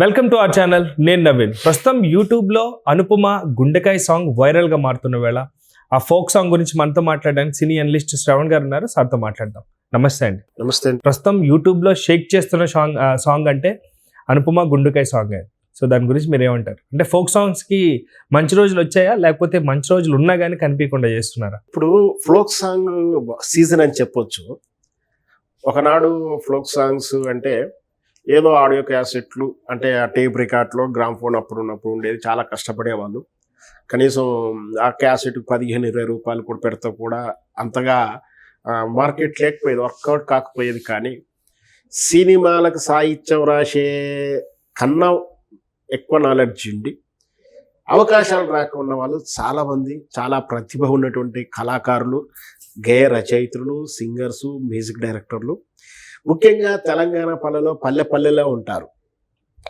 Welcome to our channel నేను నవీన్. ప్రస్తుతం యూట్యూబ్లో అనుపమ గుండెకాయ సాంగ్ వైరల్గా మారుతున్న వేళ ఆ ఫోక్ సాంగ్ గురించి మనతో మాట్లాడడానికి సినీ అనలిస్ట్ శ్రవణ్ గారు ఉన్నారు. సార్తో మాట్లాడదాం. నమస్తే అండి. నమస్తే అండి. ప్రస్తుతం యూట్యూబ్లో షేక్ చేస్తున్న సాంగ్ సాంగ్ అంటే అనుపమ గుండెకాయ సాంగ్ సో దాని గురించి మీరు ఏమంటారు అంటే ఫోక్ సాంగ్స్కి మంచి రోజులు వచ్చాయా? లేకపోతే మంచి రోజులు ఉన్నా కానీ కనిపించకుండా చేస్తున్నారా? ఇప్పుడు ఫ్లోక్ సాంగ్ సీజన్ అని చెప్పొచ్చు. ఒకనాడు ఫ్లోక్ సాంగ్స్ అంటే ఏదో ఆడియో క్యాసెట్లు అంటే ఆ టేప్ రికార్డ్లో గ్రామ్ ఫోన్ అప్పుడు ఉన్నప్పుడు ఉండేది చాలా కష్టపడేవాళ్ళు. కనీసం ఆ క్యాసెట్ పదిహేను ఇరవై రూపాయలు కూడా పెడితే కూడా అంతగా మార్కెట్ లేకపోయేది వర్కౌట్ కాకపోయేది కానీ సినిమాలకు సాహిత్యం రాసే కన్నా ఎక్కువ నాలెడ్జ్ ఉండి అవకాశాలు రాకున్న వాళ్ళు చాలామంది చాలా ప్రతిభ ఉన్నటువంటి కళాకారులు గేయ రచయిత్రులు సింగర్స్ మ్యూజిక్ డైరెక్టర్లు ముఖ్యంగా తెలంగాణ పల్లెలో పల్లె పల్లెలో ఉంటారు.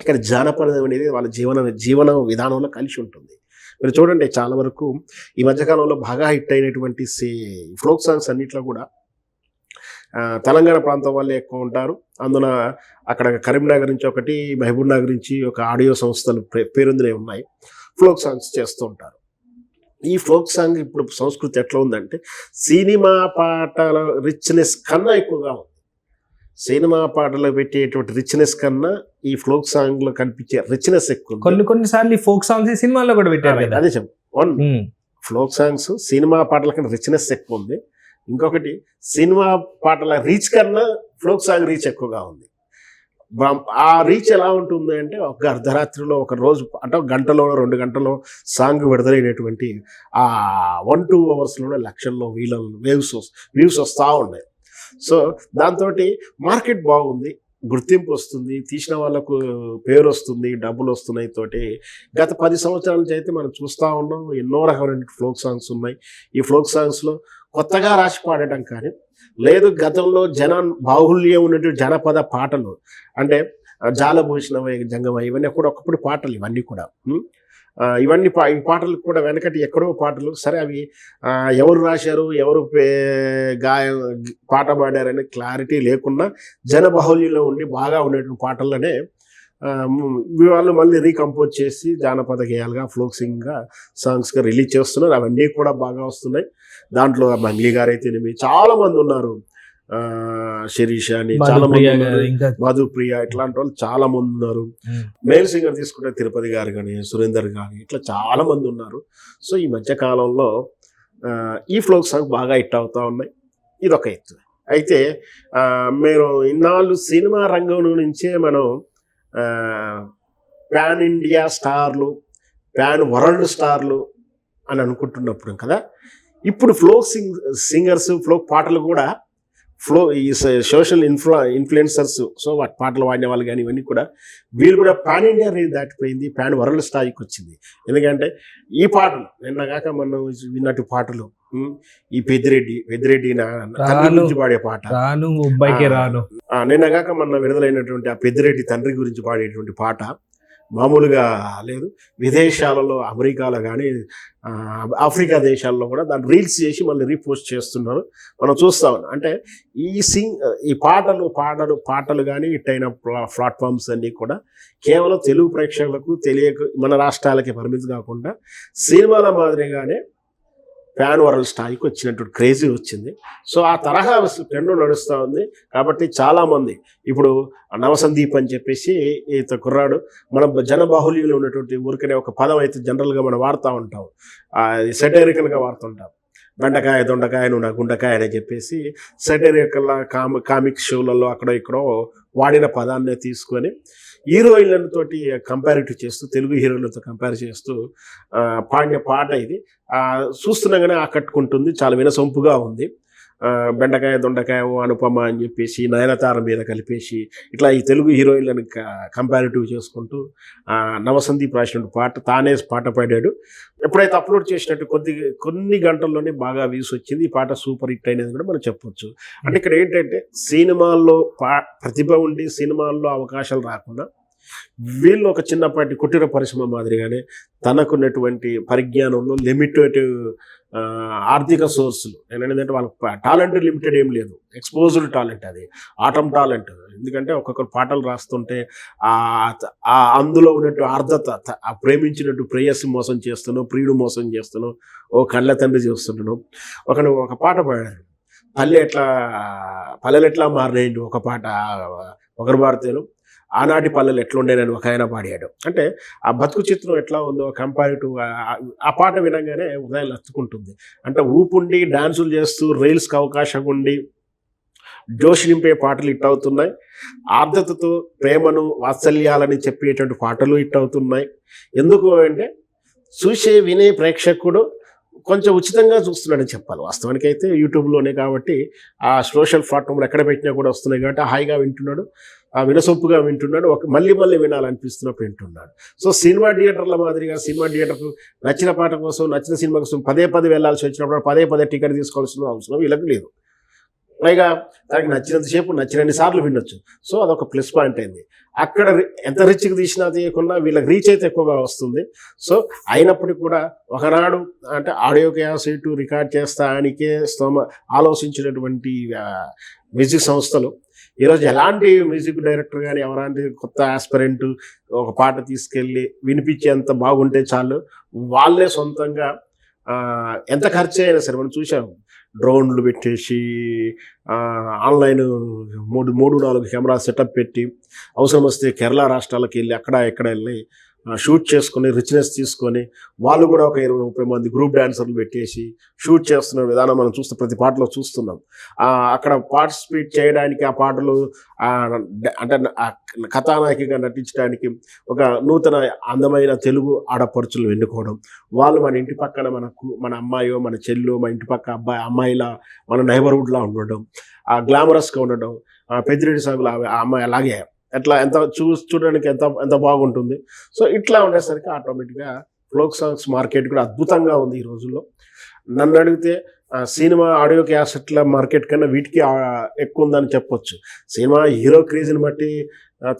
ఇక్కడ జానపదం అనేది వాళ్ళ జీవన జీవన విధానంలో కలిసి ఉంటుంది. మీరు చూడండి చాలా వరకు ఈ మధ్యకాలంలో బాగా హిట్ అయినటువంటి ఫ్లోక్ సాంగ్స్ అన్నిట్లో కూడా తెలంగాణ ప్రాంతం వాళ్ళే ఎక్కువ ఉంటారు. అందున అక్కడ కరీంనగర్ నుంచి ఒకటి మహబూబ్ నగర్ నుంచి ఒక ఆడియో సంస్థలు పే- పేరొందినవి ఉన్నాయి. ఫ్లోక్ సాంగ్స్ చేస్తూ ఉంటారు. ఈ ఫోక్ సాంగ్ ఇప్పుడు సంస్కృతి ఎట్లా ఉందంటే సినిమా పాటల రిచ్నెస్ కన్నా ఎక్కువగా ఉంది. సినిమా పాటలు పెట్టేటువంటి రిచ్నెస్ కన్నా ఈ ఫ్లోక్ సాంగ్లో కనిపించే రిచ్నెస్ ఎక్కువ. కొన్ని కొన్ని సార్లు ఈ ఫోక్ సాంగ్స్ సినిమాల్లో కూడా పెట్టారు అదే చెప్పు. వన్. ఫ్లోక్ సాంగ్స్ సినిమా పాటల కన్నా రిచ్నెస్ ఎక్కువ ఉంది. ఇంకొకటి సినిమా పాటల రీచ్ కన్నా ఫ్లోక్ సాంగ్ రీచ్ ఎక్కువగా ఉంది. ఆ రీచ్ ఎలా ఉంటుంది అంటే ఒక అర్ధరాత్రిలో ఒక రోజు అంటే ఒక గంటలో రెండు గంటలో సాంగ్ విడుదలైనటువంటి ఆ వన్ టూ అవర్స్లోనే లక్షల్లో వీల వేవ్స్ వ్యూస్ వస్తూ ఉన్నాయి. సో దాంతో మార్కెట్ బాగుంది గుర్తింపు వస్తుంది తీసిన వాళ్ళకు పేరు వస్తుంది డబ్బులు వస్తున్నాయి తోటి. గత పది సంవత్సరాల నుంచి అయితే మనం చూస్తూ ఉన్నాం ఎన్నో రకమైన ఫ్లోక్ సాంగ్స్ ఉన్నాయి. ఈ ఫ్లోక్ సాంగ్స్లో కొత్తగా రాసి పాడటం కానీ లేదు గతంలో జన బాహుల్యం ఉన్నటువంటి జనపద పాటలు అంటే ఆ, జాలభూషణమై జంగమ ఇవన్నీ కూడా ఒకప్పుడు పాటలు ఇవన్నీ కూడా. ఇవన్నీ పా ఈ పాటలు కూడా వెనకటి ఎక్కడో పాటలు. సరే అవి ఎవరు రాశారు ఎవరు గాయ పాట పాడారనే క్లారిటీ లేకుండా జనబాహుల్యంలో ఉండి బాగా ఉండేటువంటి మ్, వాళ్ళు మళ్ళీ రీకంపోజ్ చేసి జానపద గేయాలుగా ఫ్లోక్ సింగ్గా సాంగ్స్గా రిలీజ్ చేస్తున్నారు. అవన్నీ కూడా బాగా వస్తున్నాయి. దాంట్లో మంగ్లీ గారు అయితేనేమి చాలా మంది ఉన్నారు. శిరీష అని చాలా మంది మధుప్రియ ఇట్లాంటి వాళ్ళు చాలా మంది ఉన్నారు. మేల్ సింగర్ తీసుకుంటే తిరుపతి గారు కానీ సురేందర్ కానీ ఇట్లా చాలా మంది ఉన్నారు. సో ఈ మధ్య కాలంలో ఈ ఫ్లోక్ సాంగ్ బాగా హిట్ అవుతా ఉన్నాయి. ఇది ఒక ఎత్తు అయితే మీరు ఇన్నాళ్ళు సినిమా రంగం నుంచే మనం ప్యాన్ ఇండియా స్టార్లు ప్యాన్ వరల్డ్ స్టార్లు అని అనుకుంటున్నప్పుడు కదా ఇప్పుడు ఫ్లోక్ సింగ్ సింగర్స్ ఫ్లోక్ పాటలు కూడా ఫ్లో ఈ సోషల్ ఇన్ఫ్లు ఇన్ఫ్లుయెన్సర్స్ సో వాటి పాటలు పాడిన వాళ్ళు కానీ ఇవన్నీ కూడా వీళ్ళు కూడా పాన్ ఇండియా రేంజ్ దాటిపోయింది పాన్ వరల్డ్ స్థాయికి వచ్చింది. ఎందుకంటే ఈ పాటలు నిన్నగాక మనం విన్నట్టు పాటలు ఈ పెద్దిరెడ్డి పెద్దిరెడ్డి తండ్రి. గురించి పాడే పాట. రాను రాను. నిన్నగాక మొన్న విడుదలైనటువంటి ఆ పెద్దిరెడ్డి తండ్రి గురించి పాడేటువంటి పాట మామూలుగా లేదు. విదేశాలలో అమెరికాలో కానీ ఆఫ్రికా దేశాల్లో కూడా దాన్ని రీల్స్ చేసి మళ్ళీ రీపోస్ట్ చేస్తున్నారు. మనం చూస్తాం అంటే ఈ సింగ్ ఈ పాటలు పాటలు పాటలు కానీ ఇట్టయిన ప్లాట్ఫామ్స్ అన్నీ కూడా కేవలం తెలుగు ప్రేక్షకులకు తెలియక మన రాష్ట్రాలకి పరిమితి కాకుండా సినిమాల మాదిరిగానే ఫ్యాన్ వరల్డ్ స్థాయికి వచ్చినటువంటి క్రేజీ వచ్చింది. సో ఆ తరహా ట్రెండ్ నడుస్తూ ఉంది. కాబట్టి చాలామంది ఇప్పుడు నవసందీప్ అని చెప్పేసి ఈత కుర్రాడు. మన జనబాహుల్యంలో ఉన్నటువంటి ఊరికనే ఒక పదం అయితే జనరల్గా మనం వాడుతూ ఉంటాం. సెటైరికల్గా వాడుతుంటాం బెండకాయ దొండకాయ నువ్వు నా గుండకాయ అని చెప్పేసి సెటైరికల్ కామి కామిక్ షోలలో అక్కడ ఇక్కడో వాడిన పదాన్నే తీసుకొని హీరోయిన్లతోటి కంపారిటివ్ చేస్తూ తెలుగు హీరోయిన్లతో కంపేర్ చేస్తూ పాడిన పాట ఇది. చూస్తున్నాగానే చూస్తుండగానే ఆకట్టుకుంటుంది చాలా వినసొంపుగా ఉంది. బెండకాయ దొండకాయ అనుపమ అని చెప్పేసి నయనతార మీద కలిపేసి ఇట్లా ఈ తెలుగు హీరోయిన్లను కంపారిటివ్ చేసుకుంటూ నవసందీప్ రాసిన పాట తానే పాట పాడాడు. ఎప్పుడైతే అప్లోడ్ చేసినట్టు కొద్ది కొన్ని గంటల్లోనే బాగా వ్యూస్ వచ్చింది. ఈ పాట సూపర్ హిట్ అనేది కూడా మనం చెప్పొచ్చు. అంటే ఇక్కడ ఏంటంటే సినిమాల్లో పా ప్రతిభ ఉండి సినిమాల్లో అవకాశాలు రాకుండా వీళ్ళు ఒక చిన్నపాటి కుటీర పరిశ్రమ మాదిరిగానే తనకున్నటువంటి పరిజ్ఞానంలో లిమిటెడ్ ఆర్థిక సోర్సులు. ఏంటంటే వాళ్ళకి టాలెంట్ లిమిటెడ్ ఏం లేదు. ఎక్స్పోజ్డ్ టాలెంట్ అది. ఆటం టాలెంట్. ఎందుకంటే ఒక్కొక్కరు పాటలు రాస్తుంటే ఆ ఆ అందులో ఉన్నట్టు ఆర్ద్రత ఆ ప్రేమించినట్టు ప్రేయస్సు మోసం చేస్తున్నావు ప్రియుడు మోసం చేస్తున్నావు ఓ కళ్ళ తండ్రి చేస్తున్నాను ఒకను ఒక పాట పాడారు పల్లె ఎట్లా పల్లెలు ఎట్లా మారినాయండి ఒక పాట ఒకరు పాడితేను. ఆనాటి పల్లెలు ఎట్లుండేనని ఒక ఆయన పాడాడు. అంటే ఆ బతుకు చిత్రం ఎట్లా ఉందో కంపారిటివ్ ఆ పాట వినగానే ఉదయం లత్తుకుంటుంది అంటే ఊపుండి డాన్సులు చేస్తూ రీల్స్కి అవకాశం ఉండి జోష్ నింపే పాటలు హిట్ అవుతున్నాయి. ఆర్ద్రతతో ప్రేమను వాత్సల్యాలని చెప్పేటువంటి పాటలు హిట్ అవుతున్నాయి. ఎందుకు అంటే చూసే వినే ప్రేక్షకుడు కొంచెం ఉచితంగా చూస్తున్నాడని చెప్పాలి. వాస్తవానికి అయితే యూట్యూబ్లోనే కాబట్టి ఆ సోషల్ ప్లాట్ఫామ్లు ఎక్కడ పెట్టినా కూడా వస్తున్నాయి కాబట్టి హాయిగా వింటున్నాడు ఆ వినసొంపుగా వింటున్నాడు ఒక మళ్ళీ మళ్ళీ వినాలనిపిస్తున్నప్పుడు వింటున్నాడు. సో సినిమా థియేటర్ల మాదిరిగా సినిమా థియేటర్కు నచ్చిన పాట కోసం నచ్చిన సినిమా కోసం పదే పదే వెళ్ళాల్సి వచ్చినప్పుడు పదే పదే టికెట్ తీసుకోవాల్సిన అవసరం వీళ్ళకి లేదు. పైగా తనకి నచ్చినంతసేపు నచ్చినన్ని సార్లు వినొచ్చు. సో అదొక ప్లస్ పాయింట్ అయింది. అక్కడ రి- ఎంత రిచ్కి తీసినా తీయకుండా వీళ్ళకి రీచ్ అయితే ఎక్కువగా వస్తుంది. సో అయినప్పటికీ కూడా ఒకనాడు అంటే ఆడియో క్యాసెట్ రికార్డ్ చేస్తానికే స్తోమ ఆలోచించినటువంటి మ్యూజిక్ సంస్థలు. ఈరోజు ఎలాంటి మ్యూజిక్ డైరెక్టర్ కానీ ఎవరాంటి కొత్త ఆస్పిరెంట్ ఒక పాట తీసుకెళ్ళి వినిపించేంత బాగుంటే చాలు. వాళ్ళే సొంతంగా ఎంత ఖర్చు అయినా సరే మనం చూసాము డ్రోన్లు పెట్టేసి ఆన్లైన్ మూడు మూడు నాలుగు కెమెరా సెటప్ పెట్టి అవసరం వస్తే కేరళ రాష్ట్రాలకు వెళ్ళి అక్కడ ఎక్కడ వెళ్ళి షూట్ చేసుకొని రిచ్నెస్ తీసుకొని వాళ్ళు కూడా ఒక ఇరవై ముప్పై మంది గ్రూప్ డాన్సర్లు పెట్టేసి షూట్ చేస్తున్న విధానం మనం చూస్తే ప్రతి పాటలో చూస్తున్నాం. అక్కడ పార్టిసిపేట్ చేయడానికి ఆ పాటలు అంటే ఆ కథానాయకిగా నటించడానికి ఒక నూతన అందమైన తెలుగు ఆడపడుచులు ఎన్నుకోవడం. వాళ్ళు మన ఇంటి పక్కన మనకు మన అమ్మాయో మన చెల్లో మన ఇంటి పక్క అబ్బాయి అమ్మాయిలా మన నైబర్హుడ్లా ఉండడం ఆ గ్లామరస్గా ఉండడం పెద్దిరెడ్డి సాగులు ఆ అమ్మాయి అలాగే ఎట్లా ఎంత చూ చూడడానికి ఎంత ఎంత బాగుంటుంది. సో ఇట్లా ఉండేసరికి ఆటోమేటిక్గా ఫోక్ సాంగ్స్ మార్కెట్ కూడా అద్భుతంగా ఉంది ఈ రోజుల్లో. నన్ను అడిగితే సినిమా ఆడియో క్యాసెట్ల మార్కెట్ కన్నా వీటికి ఎక్కువ ఉందని చెప్పొచ్చు. సినిమా హీరో క్రేజ్ని బట్టి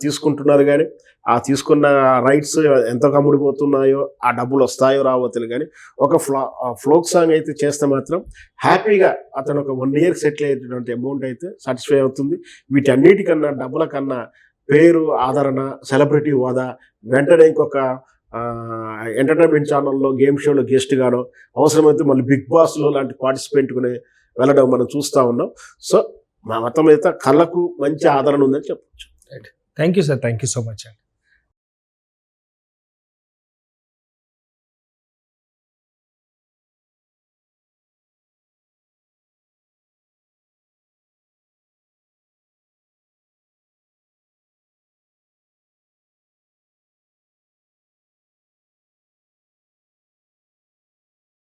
తీసుకుంటున్నారు కానీ ఆ తీసుకున్న రైట్స్ ఎంత కమ్ముడిపోతున్నాయో ఆ డబ్బులు వస్తాయో రావతలు కానీ ఒక ఫ్లా ఫ్లోక్ సాంగ్ అయితే చేస్తే మాత్రం హ్యాపీగా అతను ఒక వన్ ఇయర్ సెటిల్ అయ్యేటువంటి అమౌంట్ అయితే సాటిస్ఫై అవుతుంది. వీటన్నిటికన్నా డబ్బుల కన్నా పేరు ఆదరణ సెలబ్రిటీ హోదా వెంటనే ఇంకొక ఎంటర్టైన్మెంట్ ఛానల్లో గేమ్ షోలో గెస్ట్గానో అవసరమైతే మళ్ళీ బిగ్ బాస్లో లాంటి పార్టిసిపేట్కుని వెళ్ళడం మనం చూస్తూ ఉన్నాం. సో మా మొత్తం అయితే కళ్ళకు మంచి ఆదరణ ఉందని చెప్పచ్చు. Thank you sir thank you so much అండి